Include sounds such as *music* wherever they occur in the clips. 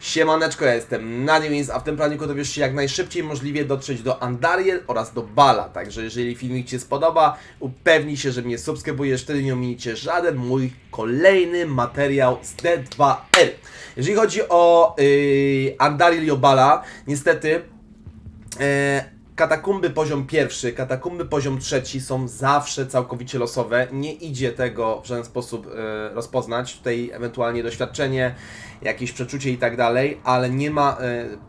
Siemaneczko, ja jestem Nadiwins, a w tym planiku dowiesz się jak najszybciej możliwie dotrzeć do Andariel oraz do Bala. Także jeżeli filmik Ci się spodoba, upewnij się, że mnie subskrybujesz, wtedy nie ominiecie żaden mój kolejny materiał z D2R. Jeżeli chodzi o yy, Andariel i o Bala, niestety E, Katakumby poziom pierwszy, katakumby poziom trzeci są zawsze całkowicie losowe. Nie idzie tego w żaden sposób e, rozpoznać. Tutaj ewentualnie doświadczenie, jakieś przeczucie i tak dalej, ale nie ma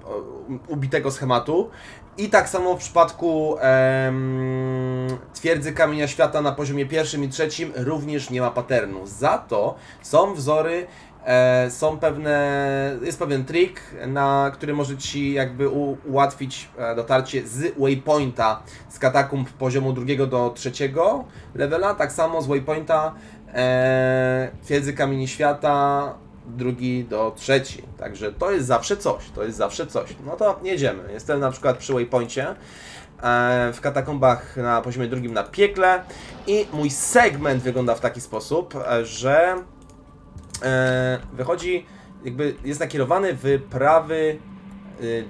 o- ubitego schematu. I tak samo w przypadku em, twierdzy kamienia świata na poziomie pierwszym i trzecim również nie ma patternu. Za to są wzory E, są pewne, jest pewien trik, na który może Ci jakby ułatwić e, dotarcie z waypointa z katakumb poziomu drugiego do trzeciego levela, tak samo z waypointa e, twierdzy kamieni świata drugi do trzeci. Także to jest zawsze coś, to jest zawsze coś. No to jedziemy. Jestem na przykład przy waypoincie e, w katakombach na poziomie drugim na piekle i mój segment wygląda w taki sposób, e, że e, wychodzi, jakby jest nakierowany w prawy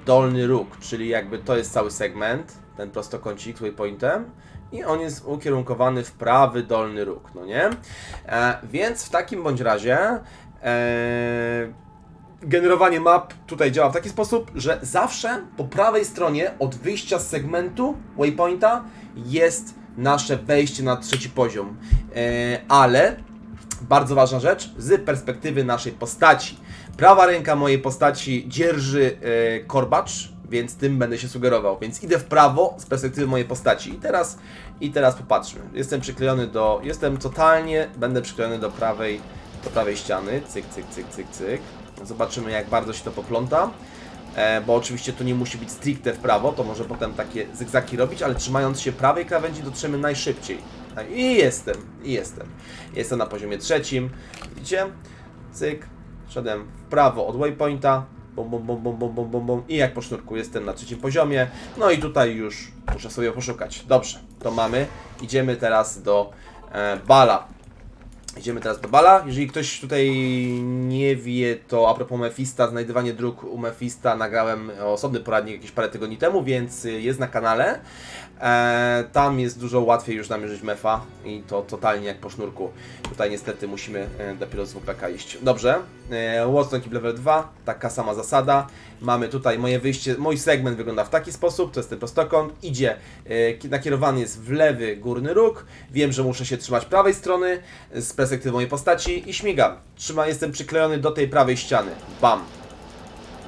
dolny róg, czyli jakby to jest cały segment, ten prostokącik z waypointem i on jest ukierunkowany w prawy dolny róg, no nie? E, więc w takim bądź razie e, generowanie map tutaj działa w taki sposób, że zawsze po prawej stronie od wyjścia z segmentu waypointa jest nasze wejście na trzeci poziom, e, ale bardzo ważna rzecz z perspektywy naszej postaci. Prawa ręka mojej postaci dzierży e, korbacz, więc tym będę się sugerował. Więc idę w prawo z perspektywy mojej postaci. I teraz, i teraz popatrzmy. Jestem przyklejony do. Jestem totalnie, będę przyklejony do prawej, do prawej ściany. Cyk, cyk, cyk, cyk, cyk. Zobaczymy, jak bardzo się to popląta. E, bo oczywiście to nie musi być stricte w prawo, to może potem takie zygzaki robić, ale trzymając się prawej krawędzi dotrzemy najszybciej. A, I jestem, i jestem. Jestem na poziomie trzecim. Widzicie? Cyk. Szedłem w prawo od waypointa. Bum, bum, bum, bum, bum, bum, bum. I jak po sznurku jestem na trzecim poziomie. No i tutaj już muszę sobie poszukać. Dobrze, to mamy. Idziemy teraz do e, bala. Idziemy teraz do bala. Jeżeli ktoś tutaj nie wie, to a propos Mefista, znajdywanie dróg u Mefista nagrałem osobny poradnik jakieś parę tygodni temu, więc jest na kanale. E, tam jest dużo łatwiej już namierzyć mefa i to totalnie jak po sznurku. Tutaj niestety musimy e, dopiero z WPK iść. Dobrze, e, Watson Keep Level 2, taka sama zasada. Mamy tutaj moje wyjście, mój segment wygląda w taki sposób, to jest ten prostokąt, idzie, e, ki- nakierowany jest w lewy górny róg, wiem, że muszę się trzymać prawej strony z perspektywy mojej postaci i śmigam. Trzyma, jestem przyklejony do tej prawej ściany. Bam!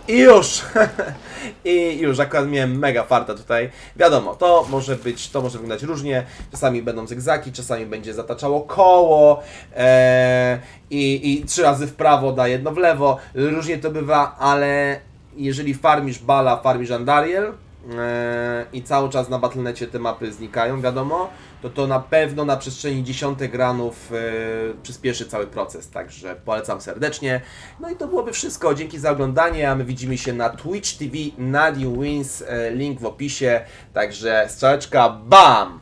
I już! *laughs* I już, akurat miałem mega farta tutaj. Wiadomo, to może być, to może wyglądać różnie. Czasami będą zygzaki, czasami będzie zataczało koło e, i, i trzy razy w prawo da jedno w lewo. Różnie to bywa, ale jeżeli farmisz Bala, farmisz Andariel i cały czas na Battle.necie te mapy znikają, wiadomo, to to na pewno na przestrzeni dziesiątek ranów e, przyspieszy cały proces, także polecam serdecznie. No i to byłoby wszystko, dzięki za oglądanie, a my widzimy się na Twitch TV Nadi Wins, e, link w opisie, także strzałeczka, BAM!